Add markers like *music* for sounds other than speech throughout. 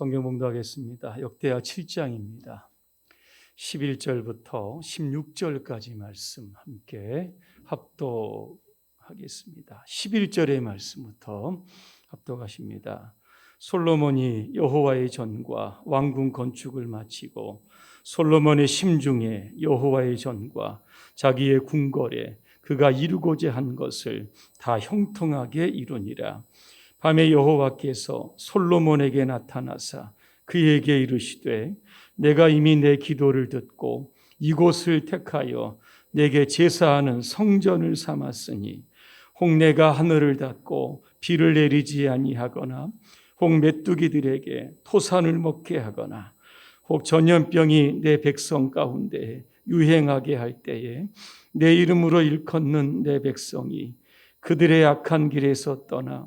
성경 봉독하겠습니다. 역대하 7장입니다. 11절부터 16절까지 말씀 함께 합독하겠습니다. 11절의 말씀부터 합독하십니다. 솔로몬이 여호와의 전과 왕궁 건축을 마치고 솔로몬의 심중에 여호와의 전과 자기의 궁궐에 그가 이루고자 한 것을 다 형통하게 이루니라. 밤에 여호와께서 솔로몬에게 나타나사 그에게 이르시되 내가 이미 내 기도를 듣고 이곳을 택하여 내게 제사하는 성전을 삼았으니 혹 내가 하늘을 닫고 비를 내리지 아니하거나 혹 메뚜기들에게 토산을 먹게 하거나 혹 전염병이 내 백성 가운데 유행하게 할 때에 내 이름으로 일컫는 내 백성이 그들의 악한 길에서 떠나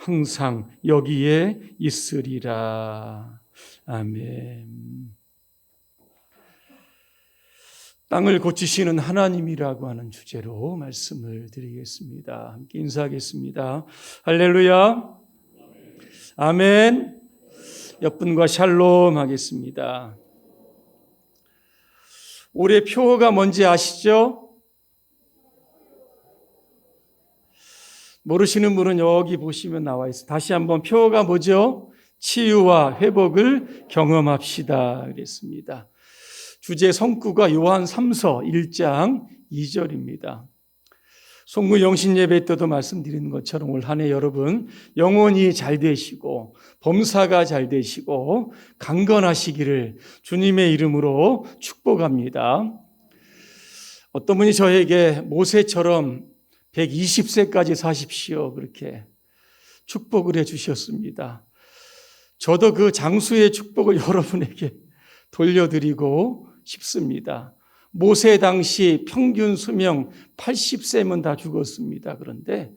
항상 여기에 있으리라. 아멘. 땅을 고치시는 하나님이라고 하는 주제로 말씀을 드리겠습니다. 함께 인사하겠습니다. 할렐루야. 아멘. 옆분과 샬롬 하겠습니다. 올해 표어가 뭔지 아시죠? 모르시는 분은 여기 보시면 나와 있어요. 다시 한번 표어가 뭐죠? 치유와 회복을 경험합시다. 그랬습니다. 주제 성구가 요한 3서 1장 2절입니다. 송구 영신 예배 때도 말씀드린 것처럼 올 한 해 여러분 영혼이 잘 되시고 범사가 잘 되시고 강건하시기를 주님의 이름으로 축복합니다. 어떤 분이 저에게 모세처럼 120세까지 사십시오. 그렇게 축복을 해 주셨습니다. 저도 그 장수의 축복을 *laughs* 여러분에게 돌려드리고 싶습니다. 모세 당시 평균 수명 80세면 다 죽었습니다. 그런데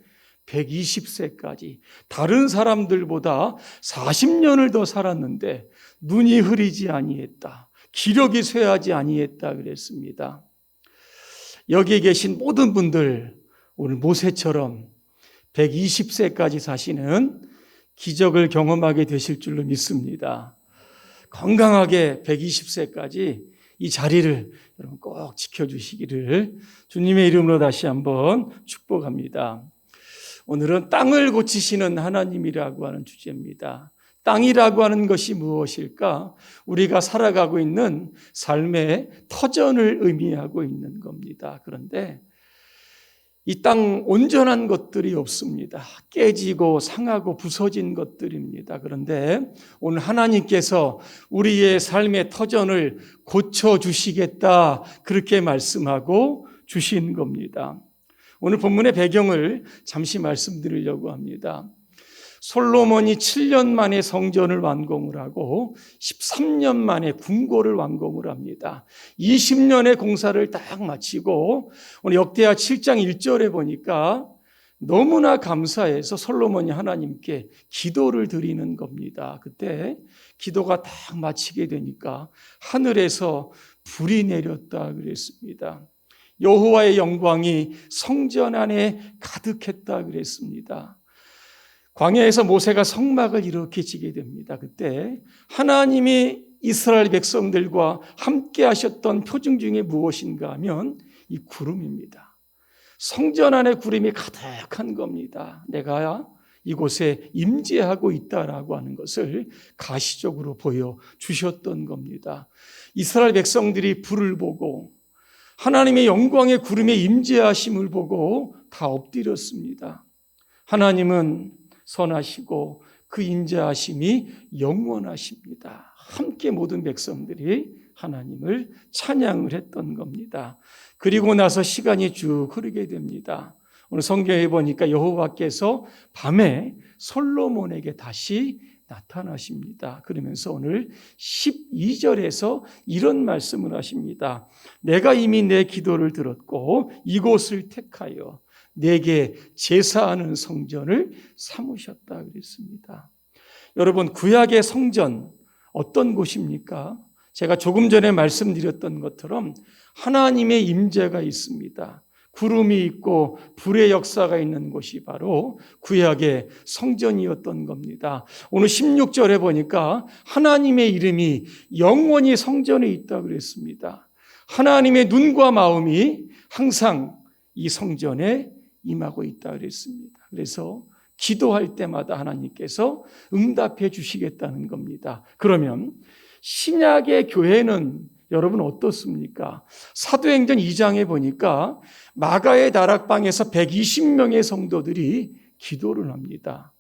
120세까지 다른 사람들보다 40년을 더 살았는데 눈이 흐리지 아니했다. 기력이 쇠하지 아니했다 그랬습니다. 여기에 계신 모든 분들 오늘 모세처럼 120세까지 사시는 기적을 경험하게 되실 줄로 믿습니다. 건강하게 120세까지 이 자리를 여러분 꼭 지켜주시기를 주님의 이름으로 다시 한번 축복합니다. 오늘은 땅을 고치시는 하나님이라고 하는 주제입니다. 땅이라고 하는 것이 무엇일까? 우리가 살아가고 있는 삶의 터전을 의미하고 있는 겁니다. 그런데 이 땅 온전한 것들이 없습니다. 깨지고 상하고 부서진 것들입니다. 그런데 오늘 하나님께서 우리의 삶의 터전을 고쳐 주시겠다. 그렇게 말씀하고 주신 겁니다. 오늘 본문의 배경을 잠시 말씀드리려고 합니다. 솔로몬이 7년 만에 성전을 완공을 하고 13년 만에 궁궐을 완공을 합니다. 20년의 공사를 딱 마치고 오늘 역대하 7장 1절에 보니까 너무나 감사해서 솔로몬이 하나님께 기도를 드리는 겁니다. 그때 기도가 딱 마치게 되니까 하늘에서 불이 내렸다 그랬습니다. 여호와의 영광이 성전 안에 가득했다 그랬습니다. 광야에서 모세가 성막을 이렇게 지게 됩니다. 그때 하나님이 이스라엘 백성들과 함께 하셨던 표징 중에 무엇인가 하면 이 구름입니다. 성전 안에 구름이 가득한 겁니다. 내가 이곳에 임재하고 있다라고 하는 것을 가시적으로 보여 주셨던 겁니다. 이스라엘 백성들이 불을 보고 하나님의 영광의 구름에 임재하심을 보고 다 엎드렸습니다. 하나님은 선하시고 그 인자하심이 영원하십니다. 함께 모든 백성들이 하나님을 찬양을 했던 겁니다. 그리고 나서 시간이 쭉 흐르게 됩니다. 오늘 성경에 보니까 여호와께서 밤에 솔로몬에게 다시 나타나십니다. 그러면서 오늘 12절에서 이런 말씀을 하십니다. 내가 이미 내 기도를 들었고 이곳을 택하여 내게 제사하는 성전을 삼으셨다 그랬습니다. 여러분 구약의 성전 어떤 곳입니까? 제가 조금 전에 말씀드렸던 것처럼 하나님의 임재가 있습니다. 구름이 있고 불의 역사가 있는 곳이 바로 구약의 성전이었던 겁니다. 오늘 16절에 보니까 하나님의 이름이 영원히 성전에 있다 그랬습니다. 하나님의 눈과 마음이 항상 이 성전에 임하고 있다 그랬습니다. 그래서 기도할 때마다 하나님께서 응답해 주시겠다는 겁니다. 그러면 신약의 교회는 여러분 어떻습니까? 사도행전 2장에 보니까 마가의 다락방에서 120명의 성도들이 기도를 합니다.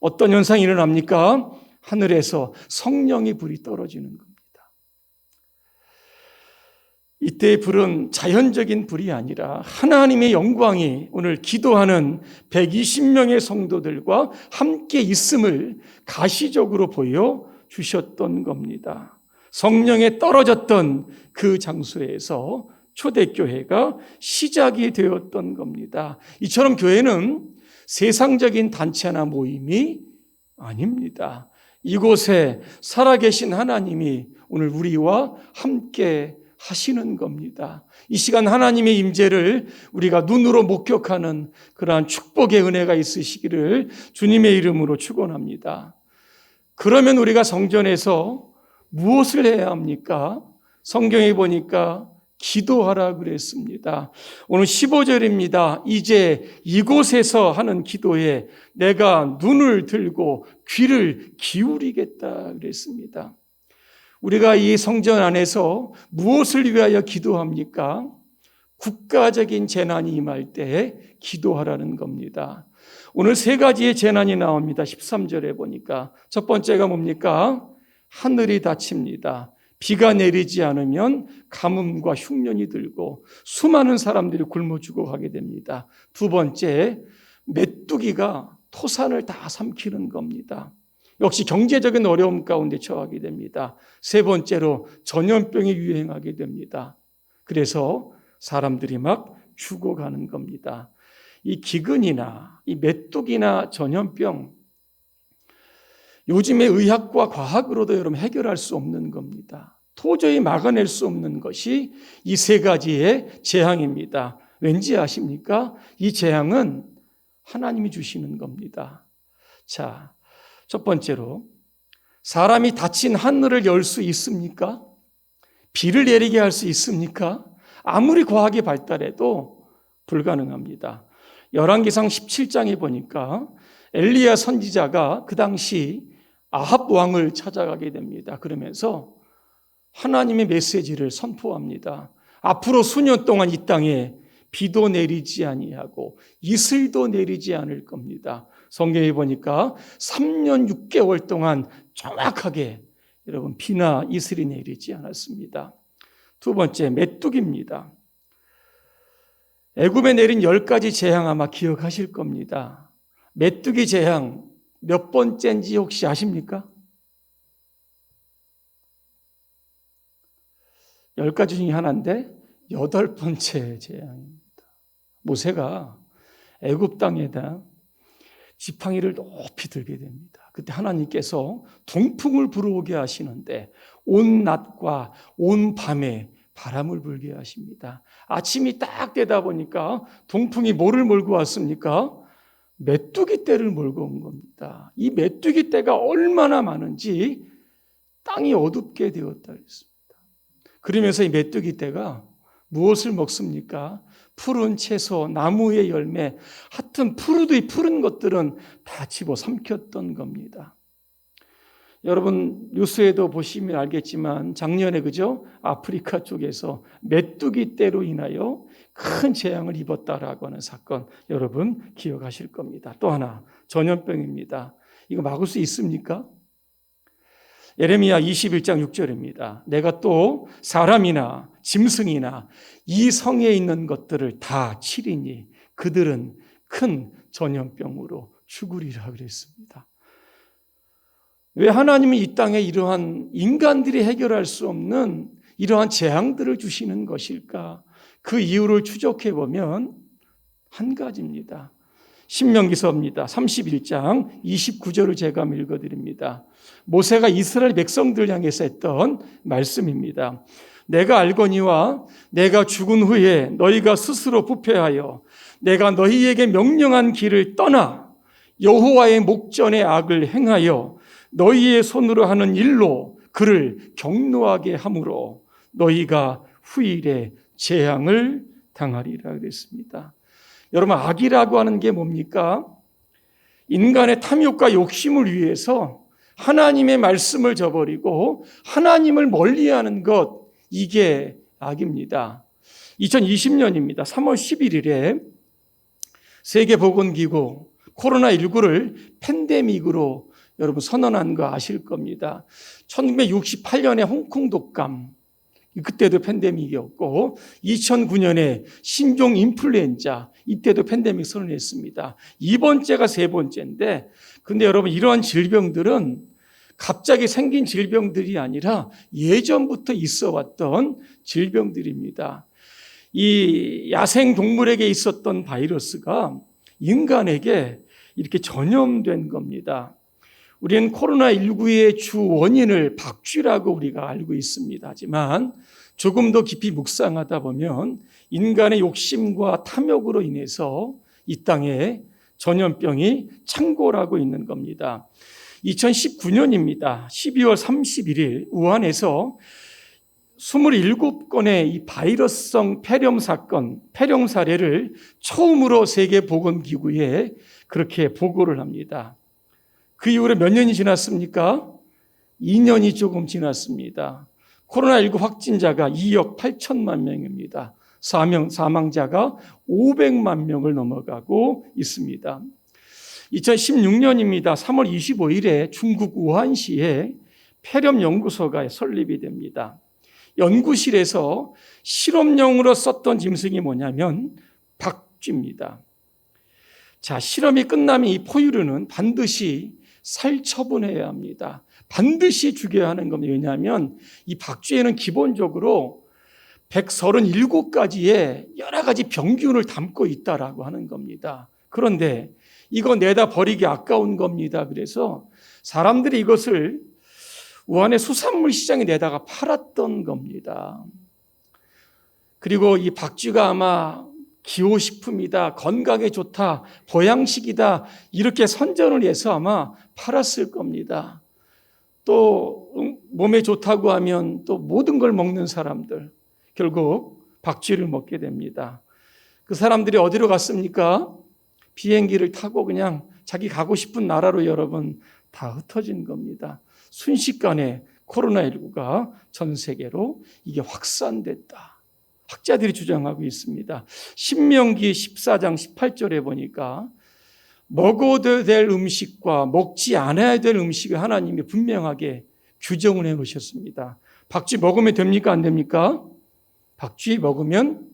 어떤 현상이 일어납니까? 하늘에서 성령의 불이 떨어지는 겁니다. 이때의 불은 자연적인 불이 아니라 하나님의 영광이 오늘 기도하는 120명의 성도들과 함께 있음을 가시적으로 보여 주셨던 겁니다. 성령에 떨어졌던 그 장소에서 초대교회가 시작이 되었던 겁니다. 이처럼 교회는 세상적인 단체나 모임이 아닙니다. 이곳에 살아계신 하나님이 오늘 우리와 함께 하시는 겁니다. 이 시간 하나님의 임재를 우리가 눈으로 목격하는 그러한 축복의 은혜가 있으시기를 주님의 이름으로 축원합니다. 그러면 우리가 성전에서 무엇을 해야 합니까? 성경에 보니까 기도하라 그랬습니다. 오늘 15절입니다. 이제 이곳에서 하는 기도에 내가 눈을 들고 귀를 기울이겠다 그랬습니다. 우리가 이 성전 안에서 무엇을 위하여 기도합니까? 국가적인 재난이 임할 때 기도하라는 겁니다. 오늘 세 가지의 재난이 나옵니다. 13절에 보니까. 첫 번째가 뭡니까? 하늘이 닫힙니다. 비가 내리지 않으면 가뭄과 흉년이 들고 수많은 사람들이 굶어 죽어가게 됩니다. 두 번째, 메뚜기가 토산을 다 삼키는 겁니다. 역시 경제적인 어려움 가운데 처하게 됩니다. 세 번째로 전염병이 유행하게 됩니다. 그래서 사람들이 막 죽어가는 겁니다. 이 기근이나 이 메뚜기나 전염병 요즘의 의학과 과학으로도 여러분 해결할 수 없는 겁니다. 도저히 막아낼 수 없는 것이 이 세 가지의 재앙입니다. 왠지 아십니까? 이 재앙은 하나님이 주시는 겁니다. 자, 첫 번째로 사람이 닫힌 하늘을 열 수 있습니까? 비를 내리게 할 수 있습니까? 아무리 과학이 발달해도 불가능합니다. 열왕기상 17장에 보니까 엘리야 선지자가 그 당시 아합 왕을 찾아가게 됩니다. 그러면서 하나님의 메시지를 선포합니다. 앞으로 수년 동안 이 땅에 비도 내리지 아니하고 이슬도 내리지 않을 겁니다. 성경에 보니까 3년 6개월 동안 정확하게 여러분 비나 이슬이 내리지 않았습니다. 두 번째 메뚜기입니다. 애굽에 내린 열 가지 재앙 아마 기억하실 겁니다. 메뚜기 재앙 몇 번째인지 혹시 아십니까? 열 가지 중에 하나인데 여덟 번째 재앙입니다. 모세가 애굽 땅에다 지팡이를 높이 들게 됩니다. 그때 하나님께서 동풍을 불어오게 하시는데 온 낮과 온 밤에 바람을 불게 하십니다. 아침이 딱 되다 보니까 동풍이 뭐를 몰고 왔습니까? 메뚜기 떼를 몰고 온 겁니다. 이 메뚜기 떼가 얼마나 많은지 땅이 어둡게 되었다 했습니다. 그러면서 이 메뚜기 떼가 무엇을 먹습니까? 푸른 채소, 나무의 열매, 하여튼 푸르도 푸른 것들은 다 집어 삼켰던 겁니다. 여러분 뉴스에도 보시면 알겠지만 작년에 그죠? 아프리카 쪽에서 메뚜기 떼로 인하여 큰 재앙을 입었다라고 하는 사건 여러분 기억하실 겁니다. 또 하나 전염병입니다. 이거 막을 수 있습니까? 예레미야 21장 6절입니다. 내가 또 사람이나 짐승이나 이 성에 있는 것들을 다 치리니 그들은 큰 전염병으로 죽으리라 그랬습니다. 왜 하나님은 이 땅에 이러한 인간들이 해결할 수 없는 이러한 재앙들을 주시는 것일까? 그 이유를 추적해 보면 한 가지입니다. 신명기서입니다. 31장 29절을 제가 읽어드립니다. 모세가 이스라엘 백성들 향해서 했던 말씀입니다. 내가 알거니와 내가 죽은 후에 너희가 스스로 부패하여 내가 너희에게 명령한 길을 떠나 여호와의 목전에 악을 행하여 너희의 손으로 하는 일로 그를 경노하게 함으로 너희가 후일에 재앙을 당하리라 그랬습니다. 여러분 악이라고 하는 게 뭡니까? 인간의 탐욕과 욕심을 위해서 하나님의 말씀을 저버리고 하나님을 멀리하는 것 이게 악입니다. 2020년입니다. 3월 11일에 세계보건기구 코로나19를 팬데믹으로 여러분 선언한 거 아실 겁니다. 1968년에 홍콩 독감, 그때도 팬데믹이었고, 2009년에 신종 인플루엔자, 이때도 팬데믹 선언했습니다. 이번째가 세 번째인데, 근데 여러분 이러한 질병들은 갑자기 생긴 질병들이 아니라 예전부터 있어 왔던 질병들입니다. 이 야생 동물에게 있었던 바이러스가 인간에게 이렇게 전염된 겁니다. 우리는 코로나19의 주 원인을 박쥐라고 우리가 알고 있습니다. 하지만 조금 더 깊이 묵상하다 보면 인간의 욕심과 탐욕으로 인해서 이 땅에 전염병이 창궐하고 있는 겁니다. 2019년입니다. 12월 31일 우한에서 27건의 이 바이러스성 폐렴 사건, 폐렴 사례를 처음으로 세계보건기구에 그렇게 보고를 합니다. 그 이후로 몇 년이 지났습니까? 2년이 조금 지났습니다. 코로나19 확진자가 2억 8천만 명입니다. 사명, 사망자가 500만 명을 넘어가고 있습니다. 2016년입니다. 3월 25일에 중국 우한시에 폐렴 연구소가 설립이 됩니다. 연구실에서 실험용으로 썼던 짐승이 뭐냐면 박쥐입니다. 자, 실험이 끝나면 이 포유류는 반드시 살 처분해야 합니다. 반드시 죽여야 하는 겁니다. 왜냐하면 이 박쥐에는 기본적으로 137가지의 여러 가지 병균을 담고 있다라고 하는 겁니다. 그런데 이거 내다 버리기 아까운 겁니다. 그래서 사람들이 이것을 우한의 수산물 시장에 내다가 팔았던 겁니다. 그리고 이 박쥐가 아마 기호식품이다, 건강에 좋다, 보양식이다, 이렇게 선전을 해서 아마 팔았을 겁니다. 또, 몸에 좋다고 하면 또 모든 걸 먹는 사람들, 결국 박쥐를 먹게 됩니다. 그 사람들이 어디로 갔습니까? 비행기를 타고 그냥 자기 가고 싶은 나라로 여러분 다 흩어진 겁니다. 순식간에 코로나19가 전 세계로 이게 확산됐다. 학자들이 주장하고 있습니다. 신명기 14장 18절에 보니까 먹어도 될 음식과 먹지 않아야 될 음식을 하나님이 분명하게 규정을 해 놓으셨습니다. 박쥐 먹으면 됩니까? 안 됩니까? 박쥐 먹으면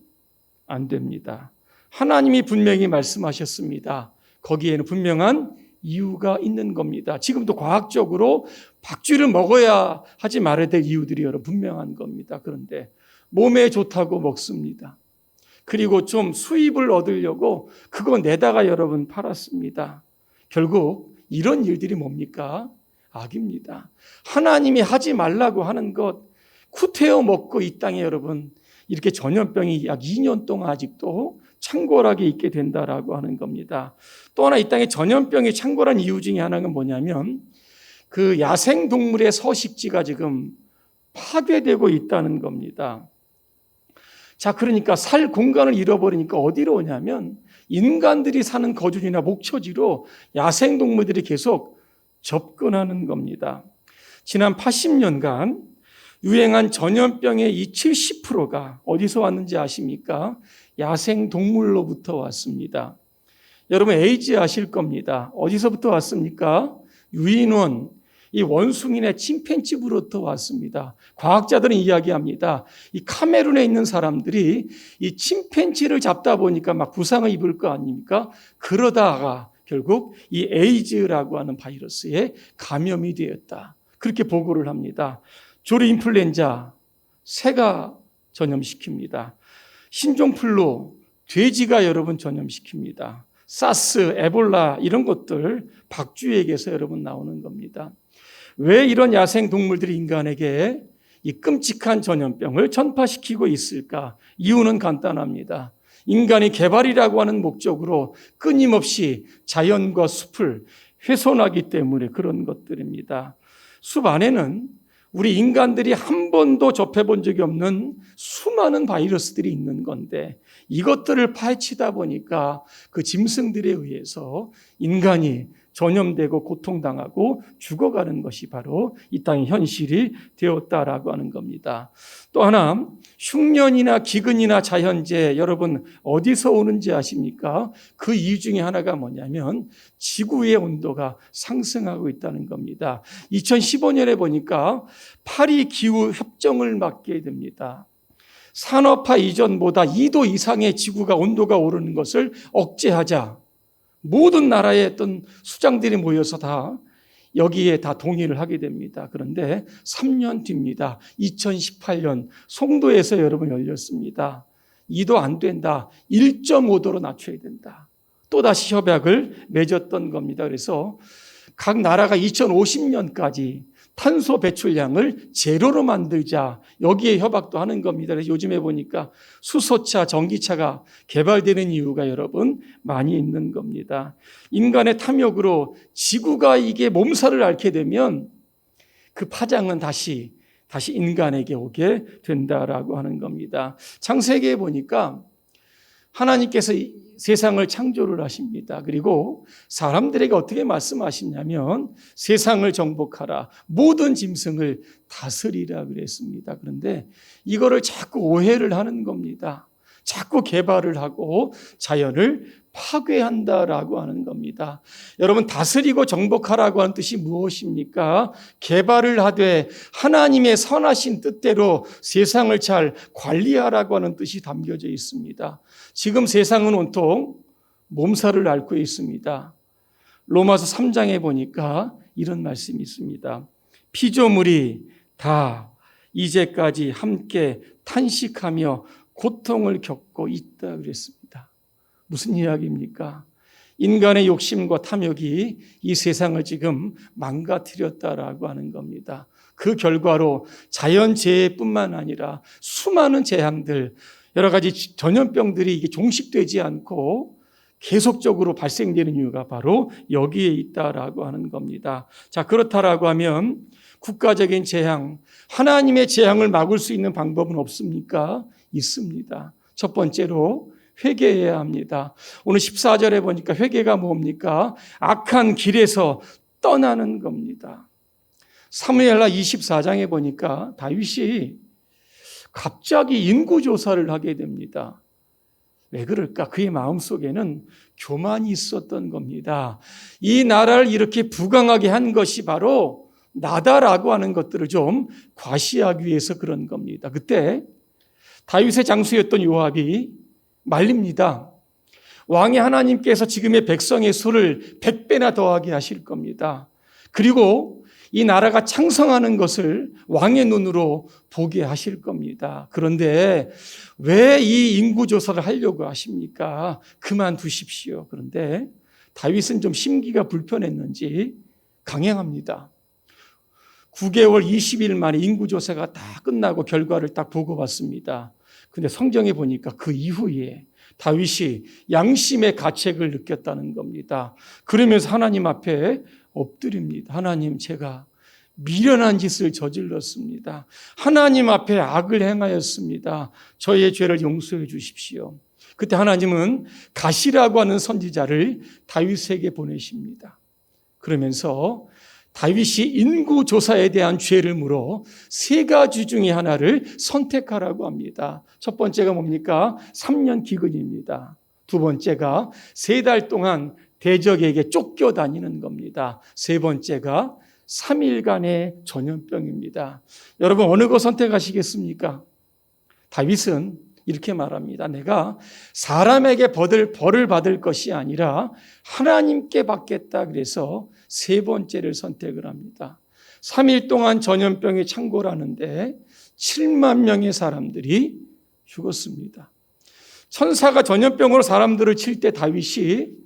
안 됩니다. 하나님이 분명히 말씀하셨습니다. 거기에는 분명한 이유가 있는 겁니다. 지금도 과학적으로 박쥐를 먹어야 하지 말아야 될 이유들이 여러 분명한 겁니다. 그런데 몸에 좋다고 먹습니다. 그리고 좀 수입을 얻으려고 그거 내다가 여러분 팔았습니다. 결국 이런 일들이 뭡니까? 악입니다. 하나님이 하지 말라고 하는 것, 쿠테어 먹고 이 땅에 여러분 이렇게 전염병이 약 2년 동안 아직도 창궐하게 있게 된다라고 하는 겁니다. 또 하나 이 땅에 전염병이 창궐한 이유 중에 하나가 뭐냐면 그 야생 동물의 서식지가 지금 파괴되고 있다는 겁니다. 자, 그러니까 살 공간을 잃어버리니까 어디로 오냐면 인간들이 사는 거주지나 목초지로 야생 동물들이 계속 접근하는 겁니다. 지난 80년간 유행한 전염병의 이 70%가 어디서 왔는지 아십니까? 야생 동물로부터 왔습니다. 여러분 에이즈 아실 겁니다. 어디서부터 왔습니까? 유인원, 이 원숭이네 침팬지부로부터 왔습니다. 과학자들은 이야기합니다. 이 카메룬에 있는 사람들이 이 침팬지를 잡다 보니까 막 부상을 입을 거 아닙니까? 그러다가 결국 이 에이즈라고 하는 바이러스에 감염이 되었다. 그렇게 보고를 합니다. 조류 인플루엔자, 새가 전염시킵니다. 신종플루, 돼지가 여러분 전염시킵니다. 사스, 에볼라 이런 것들 박쥐에게서 여러분 나오는 겁니다. 왜 이런 야생 동물들이 인간에게 이 끔찍한 전염병을 전파시키고 있을까? 이유는 간단합니다. 인간이 개발이라고 하는 목적으로 끊임없이 자연과 숲을 훼손하기 때문에 그런 것들입니다. 숲 안에는 우리 인간들이 한 번도 접해본 적이 없는 수많은 바이러스들이 있는 건데 이것들을 파헤치다 보니까 그 짐승들에 의해서 인간이 전염되고 고통당하고 죽어가는 것이 바로 이 땅의 현실이 되었다라고 하는 겁니다. 또 하나 흉년이나 기근이나 자연재해 여러분 어디서 오는지 아십니까? 그 이유 중에 하나가 뭐냐면 지구의 온도가 상승하고 있다는 겁니다. 2015년에 보니까 파리 기후 협정을 맡게 됩니다. 산업화 이전보다 2도 이상의 지구가 온도가 오르는 것을 억제하자 모든 나라의 어떤 수장들이 모여서 다 여기에 다 동의를 하게 됩니다. 그런데 3년 뒤입니다. 2018년 송도에서 여러분 열렸습니다. 2도 안 된다. 1.5도로 낮춰야 된다. 또다시 협약을 맺었던 겁니다. 그래서 각 나라가 2050년까지 탄소 배출량을 제로로 만들자 여기에 협약도 하는 겁니다. 그래서 요즘에 보니까 수소차, 전기차가 개발되는 이유가 여러분 많이 있는 겁니다. 인간의 탐욕으로 지구가 이게 몸살을 앓게 되면 그 파장은 다시 다시 인간에게 오게 된다라고 하는 겁니다. 창세기에 보니까 하나님께서 세상을 창조를 하십니다. 그리고 사람들에게 어떻게 말씀하시냐면 세상을 정복하라. 모든 짐승을 다스리라 그랬습니다. 그런데 이거를 자꾸 오해를 하는 겁니다. 자꾸 개발을 하고 자연을 파괴한다라고 하는 겁니다. 여러분 다스리고 정복하라고 하는 뜻이 무엇입니까? 개발을 하되 하나님의 선하신 뜻대로 세상을 잘 관리하라고 하는 뜻이 담겨져 있습니다. 지금 세상은 온통 몸살을 앓고 있습니다. 로마서 3장에 보니까 이런 말씀이 있습니다. 피조물이 다 이제까지 함께 탄식하며 고통을 겪고 있다 그랬습니다. 무슨 이야기입니까? 인간의 욕심과 탐욕이 이 세상을 지금 망가뜨렸다라고 하는 겁니다. 그 결과로 자연재해뿐만 아니라 수많은 재앙들, 여러 가지 전염병들이 이게 종식되지 않고 계속적으로 발생되는 이유가 바로 여기에 있다라고 하는 겁니다. 자, 그렇다라고 하면 국가적인 재앙, 하나님의 재앙을 막을 수 있는 방법은 없습니까? 있습니다. 첫 번째로 회개해야 합니다. 오늘 14절에 보니까 회개가 뭡니까? 악한 길에서 떠나는 겁니다. 사무엘라 24장에 보니까 다윗이 갑자기 인구조사를 하게 됩니다. 왜 그럴까? 그의 마음속에는 교만이 있었던 겁니다. 이 나라를 이렇게 부강하게 한 것이 바로 나다라고 하는 것들을 좀 과시하기 위해서 그런 겁니다. 그때 다윗의 장수였던 요압이 말립니다. 왕의 하나님께서 지금의 백성의 수를 100배나 더하게 하실 겁니다. 그리고 이 나라가 창성하는 것을 왕의 눈으로 보게 하실 겁니다. 그런데 왜 이 인구 조사를 하려고 하십니까? 그만두십시오. 그런데 다윗은 좀 심기가 불편했는지 강행합니다. 9개월 20일 만에 인구 조사가 다 끝나고 결과를 딱 보고 봤습니다. 근데 성경에 보니까 그 이후에 다윗이 양심의 가책을 느꼈다는 겁니다. 그러면서 하나님 앞에 엎드립니다. 하나님, 제가 미련한 짓을 저질렀습니다. 하나님 앞에 악을 행하였습니다. 저의 죄를 용서해 주십시오. 그때 하나님은 가시라고 하는 선지자를 다윗에게 보내십니다. 그러면서 다윗이 인구 조사에 대한 죄를 물어 세 가지 중에 하나를 선택하라고 합니다. 첫 번째가 뭡니까? 3년 기근입니다. 두 번째가 세 달 동안 대적에게 쫓겨다니는 겁니다. 세 번째가 3일간의 전염병입니다. 여러분 어느 거 선택하시겠습니까? 다윗은 이렇게 말합니다. 내가 사람에게 벌을, 벌을 받을 것이 아니라 하나님께 받겠다. 그래서 세 번째를 선택을 합니다. 3일 동안 전염병이 창궐하는데 7만 명의 사람들이 죽었습니다. 천사가 전염병으로 사람들을 칠 때 다윗이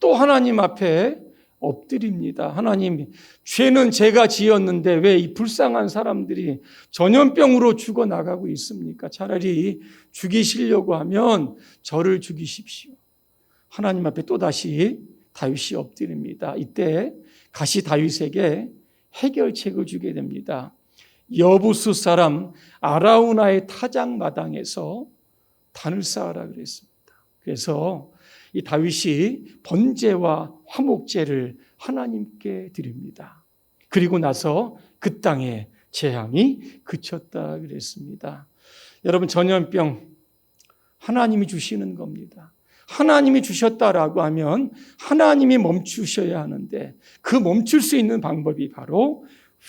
또 하나님 앞에 엎드립니다. 하나님, 죄는 제가 지었는데 왜 이 불쌍한 사람들이 전염병으로 죽어 나가고 있습니까? 차라리 죽이시려고 하면 저를 죽이십시오. 하나님 앞에 또다시 다윗이 엎드립니다. 이때 가시 다윗에게 해결책을 주게 됩니다. 여부수 사람 아라우나의 타작 마당에서 단을 쌓으라 그랬습니다. 그래서 이 다윗이 번제와 화목제를 하나님께 드립니다. 그리고 나서 그 땅에 재앙이 그쳤다 그랬습니다. 여러분 전염병 하나님이 주시는 겁니다. 하나님이 주셨다라고 하면 하나님이 멈추셔야 하는데 그 멈출 수 있는 방법이 바로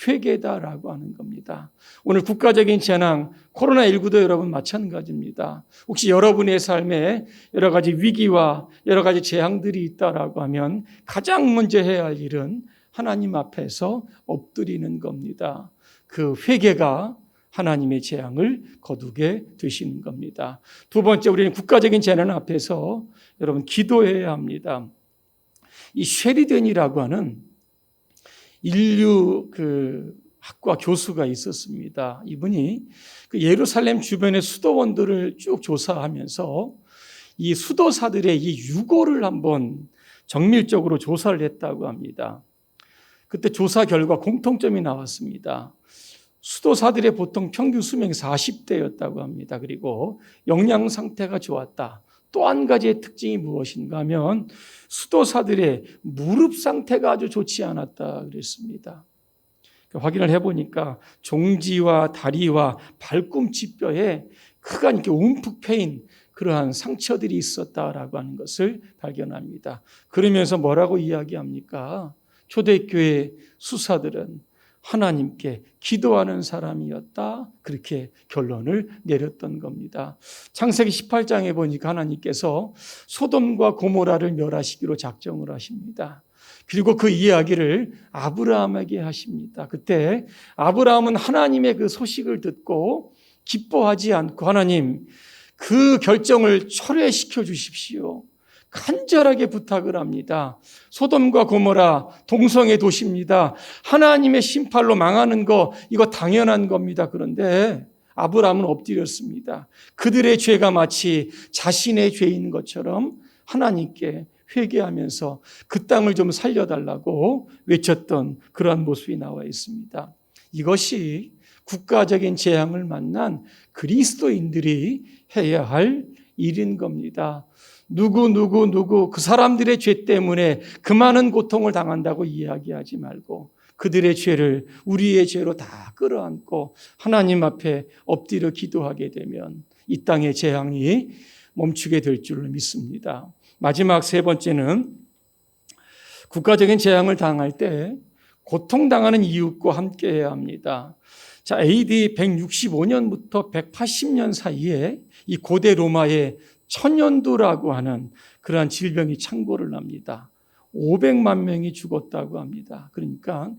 회개다라고 하는 겁니다. 오늘 국가적인 재난, 코로나19도 여러분 마찬가지입니다. 혹시 여러분의 삶에 여러 가지 위기와 여러 가지 재앙들이 있다라고 하면 가장 먼저 해야 할 일은 하나님 앞에서 엎드리는 겁니다. 그 회개가 하나님의 재앙을 거두게 되시는 겁니다. 두 번째, 우리는 국가적인 재난 앞에서 여러분 기도해야 합니다. 이 쉐리덴이라고 하는 인류 그 학과 교수가 있었습니다. 이분이 그 예루살렘 주변의 수도원들을 쭉 조사하면서 이 수도사들의 이 유고를 한번 정밀적으로 조사를 했다고 합니다. 그때 조사 결과 공통점이 나왔습니다. 수도사들의 보통 평균 수명이 40대였다고 합니다. 그리고 영양 상태가 좋았다. 또 한 가지의 특징이 무엇인가 하면 수도사들의 무릎 상태가 아주 좋지 않았다 그랬습니다. 확인을 해보니까 종지와 다리와 발꿈치 뼈에 크간 이렇게 움푹 패인 그러한 상처들이 있었다라고 하는 것을 발견합니다. 그러면서 뭐라고 이야기합니까? 초대교회 수사들은 하나님께 기도하는 사람이었다. 그렇게 결론을 내렸던 겁니다. 창세기 18장에 보니까 하나님께서 소돔과 고모라를 멸하시기로 작정을 하십니다. 그리고 그 이야기를 아브라함에게 하십니다. 그때 아브라함은 하나님의 그 소식을 듣고 기뻐하지 않고 하나님 그 결정을 철회시켜 주십시오. 간절하게 부탁을 합니다. 소돔과 고모라 동성의 도시입니다. 하나님의 심판로 망하는 거 이거 당연한 겁니다. 그런데 아브라함은 엎드렸습니다. 그들의 죄가 마치 자신의 죄인 것처럼 하나님께 회개하면서 그 땅을 좀 살려달라고 외쳤던 그러한 모습이 나와 있습니다. 이것이 국가적인 재앙을 만난 그리스도인들이 해야 할 일인 겁니다. 누구, 누구, 누구, 그 사람들의 죄 때문에 그 많은 고통을 당한다고 이야기하지 말고 그들의 죄를 우리의 죄로 다 끌어안고 하나님 앞에 엎드려 기도하게 되면 이 땅의 재앙이 멈추게 될 줄을 믿습니다. 마지막 세 번째는 국가적인 재앙을 당할 때 고통당하는 이웃과 함께 해야 합니다. 자, AD 165년부터 180년 사이에 이 고대 로마의 천연두라고 하는 그러한 질병이 창궐을 합니다. 500만 명이 죽었다고 합니다. 그러니까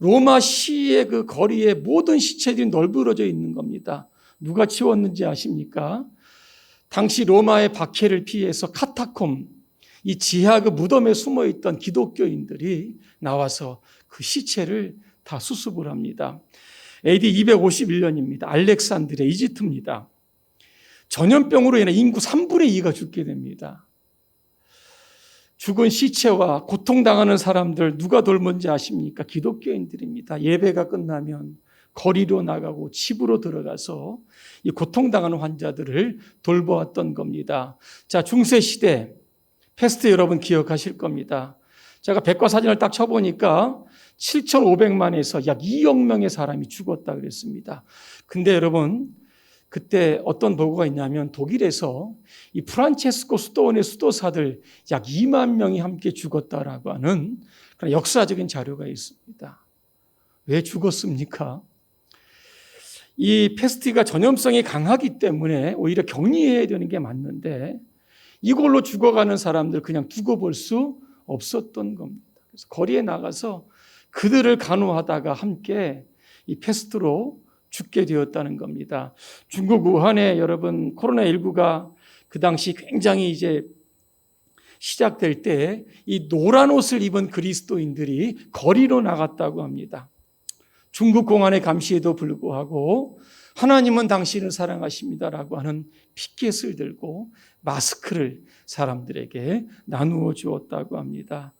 로마 시의 그 거리에 모든 시체들이 널브러져 있는 겁니다. 누가 치웠는지 아십니까? 당시 로마의 박해를 피해서 카타콤, 이 지하 그 무덤에 숨어 있던 기독교인들이 나와서 그 시체를 다 수습을 합니다. AD 251년입니다. 알렉산드리아 이집트입니다. 전염병으로 인해 인구 3분의 2가 죽게 됩니다. 죽은 시체와 고통당하는 사람들 누가 돌본지 아십니까? 기독교인들입니다. 예배가 끝나면 거리로 나가고 집으로 들어가서 이 고통당하는 환자들을 돌보았던 겁니다. 자, 중세시대 패스트 여러분 기억하실 겁니다. 제가 백과사전을 딱 쳐보니까 7,500만에서 약 2억 명의 사람이 죽었다 그랬습니다. 근데 여러분, 그때 어떤 보고가 있냐면 독일에서 이 프란체스코 수도원의 수도사들 약 2만 명이 함께 죽었다라고 하는 그런 역사적인 자료가 있습니다. 왜 죽었습니까? 이 패스트가 전염성이 강하기 때문에 오히려 격리해야 되는 게 맞는데 이걸로 죽어가는 사람들 그냥 두고 볼 수 없었던 겁니다. 그래서 거리에 나가서 그들을 간호하다가 함께 이 패스트로 죽게 되었다는 겁니다. 중국 우한에 여러분 코로나19가 그 당시 굉장히 이제 시작될 때 이 노란 옷을 입은 그리스도인들이 거리로 나갔다고 합니다. 중국 공안의 감시에도 불구하고 하나님은 당신을 사랑하십니다라고 하는 피켓을 들고 마스크를 사람들에게 나누어 주었다고 합니다.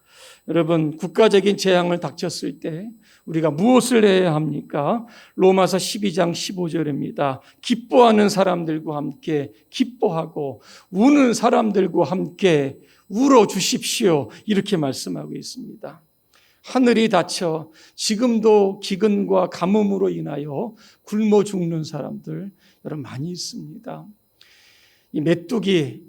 여러분, 국가적인 재앙을 닥쳤을 때 우리가 무엇을 해야 합니까? 로마서 12장 15절입니다. 기뻐하는 사람들과 함께 기뻐하고 우는 사람들과 함께 울어 주십시오. 이렇게 말씀하고 있습니다. 하늘이 닫혀 지금도 기근과 가뭄으로 인하여 굶어 죽는 사람들 여러분 많이 있습니다. 이 메뚜기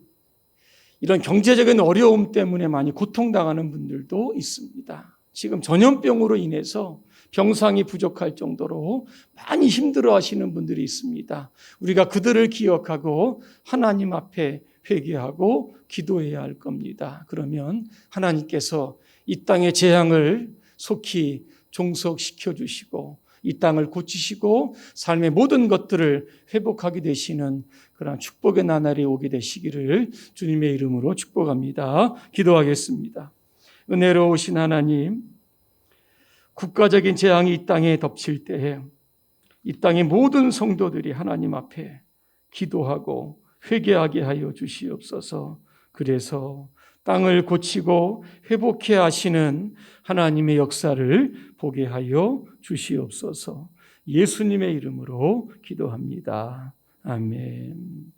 이런 경제적인 어려움 때문에 많이 고통당하는 분들도 있습니다. 지금 전염병으로 인해서 병상이 부족할 정도로 많이 힘들어 하시는 분들이 있습니다. 우리가 그들을 기억하고 하나님 앞에 회개하고 기도해야 할 겁니다. 그러면 하나님께서 이 땅의 재앙을 속히 종속시켜 주시고 이 땅을 고치시고 삶의 모든 것들을 회복하게 되시는 그런 축복의 나날이 오게 되시기를 주님의 이름으로 축복합니다. 기도하겠습니다. 은혜로우신 하나님, 국가적인 재앙이 이 땅에 덮칠 때에 이 땅의 모든 성도들이 하나님 앞에 기도하고 회개하게 하여 주시옵소서. 그래서 땅을 고치고 회복해 하시는 하나님의 역사를 보게 하여 주시옵소서. 예수님의 이름으로 기도합니다. 아멘.